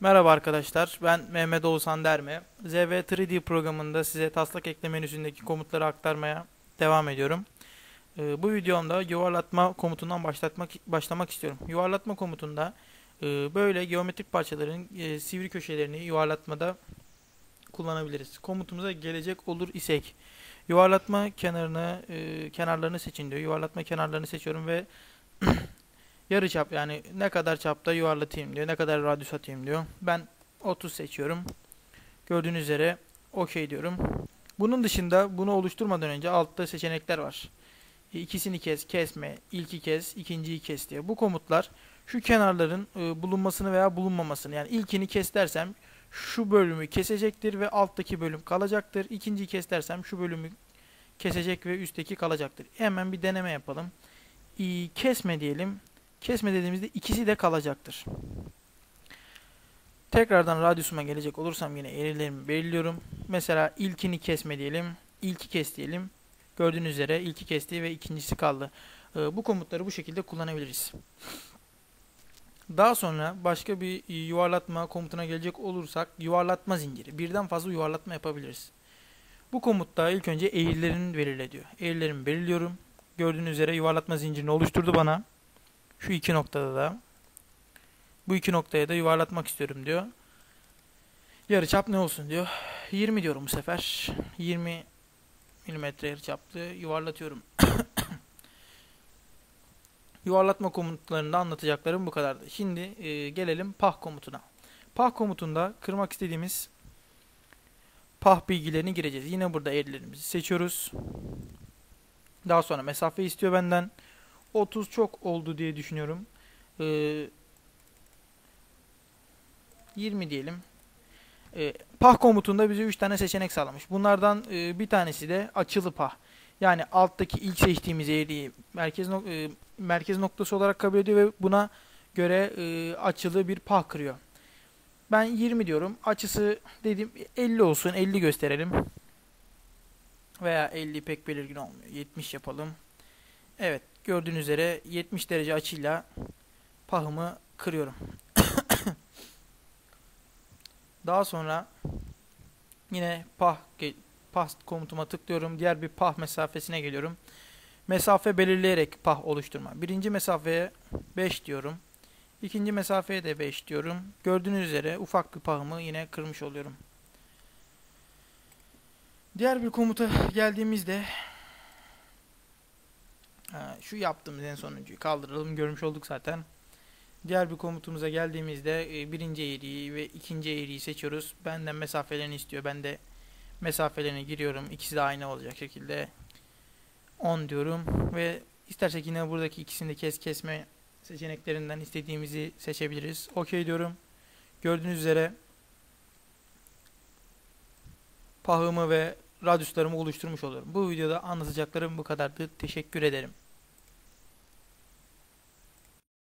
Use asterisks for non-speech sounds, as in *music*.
Merhaba arkadaşlar, ben Mehmet Oğuzhan Derme. ZV3D programında size taslak ekle menüsündeki komutları aktarmaya devam ediyorum. Ee, bu videomda yuvarlatma komutundan başlatmak başlamak istiyorum. Yuvarlatma komutunda e, böyle geometrik parçaların e, sivri köşelerini yuvarlatmada kullanabiliriz. Komutumuza gelecek olur isek, yuvarlatma kenarını e, kenarlarını seçin diyor. Yuvarlatma kenarlarını seçiyorum ve *clears throat* yarı çap yani ne kadar çapta yuvarlatayım diyor. Ne kadar radyus atayım diyor. Ben 30 seçiyorum. Gördüğünüz üzere OK diyorum. Bunun dışında bunu oluşturmadan önce altta seçenekler var. İkisini kes, kesme, ilki kes, ikinciyi kes diye. Bu komutlar şu kenarların e, bulunmasını veya bulunmamasını yani ilkini kes dersem şu bölümü kesecektir ve alttaki bölüm kalacaktır. İkinciyi kes dersem şu bölümü kesecek ve üstteki kalacaktır. Hemen bir deneme yapalım. Kesme diyelim. Kesme dediğimizde ikisi de kalacaktır. Tekrardan radyusuma gelecek olursam yine eğrilerimi belirliyorum. Mesela ilkini kesme diyelim. İlki kes diyelim. Gördüğünüz üzere ilki kesti ve ikincisi kaldı. Ee, bu komutları bu şekilde kullanabiliriz. Daha sonra başka bir yuvarlatma komutuna gelecek olursak yuvarlatma zinciri. Birden fazla yuvarlatma yapabiliriz. Bu komutta ilk önce eğrilerini belirle diyor. Eğrilerimi belirliyorum. Gördüğünüz üzere yuvarlatma zincirini oluşturdu bana. Şu iki noktada da bu iki noktaya da yuvarlatmak istiyorum diyor. Yarıçap ne olsun diyor. 20 diyorum bu sefer. 20 milimetre yarıçaplı yuvarlatıyorum. *coughs* Yuvarlatma komutlarında anlatacaklarım bu kadardı. Şimdi e, gelelim pah komutuna. Pah komutunda kırmak istediğimiz pah bilgilerini gireceğiz. Yine burada ellerimizi seçiyoruz. Daha sonra mesafe istiyor benden. 30 çok oldu diye düşünüyorum. Ee, 20 diyelim. Ee, pah komutunda bize 3 tane seçenek sağlamış. Bunlardan e, bir tanesi de açılı pah. Yani alttaki ilk seçtiğimiz eğriyi merkez, nok e, merkez noktası olarak kabul ediyor ve buna göre e, açılı bir pah kırıyor. Ben 20 diyorum. Açısı dedim 50 olsun. 50 gösterelim. Veya 50 pek belirgin olmuyor. 70 yapalım. Evet gördüğünüz üzere 70 derece açıyla pahımı kırıyorum. *coughs* Daha sonra yine pah pah komutuma tıklıyorum. Diğer bir pah mesafesine geliyorum. Mesafe belirleyerek pah oluşturma. Birinci mesafeye 5 diyorum. İkinci mesafeye de 5 diyorum. Gördüğünüz üzere ufak bir pahımı yine kırmış oluyorum. Diğer bir komuta geldiğimizde şu yaptığımız en sonuncuyu kaldıralım. Görmüş olduk zaten. Diğer bir komutumuza geldiğimizde e, birinci eğriyi ve ikinci eğriyi seçiyoruz. Benden mesafelerini istiyor. Ben de mesafelerini giriyorum. İkisi de aynı olacak şekilde 10 diyorum ve istersek yine buradaki ikisini de kes kesme seçeneklerinden istediğimizi seçebiliriz. OK diyorum. Gördüğünüz üzere pahımı ve radyuslarımı oluşturmuş oluyorum. Bu videoda anlatacaklarım bu kadardı. Teşekkür ederim.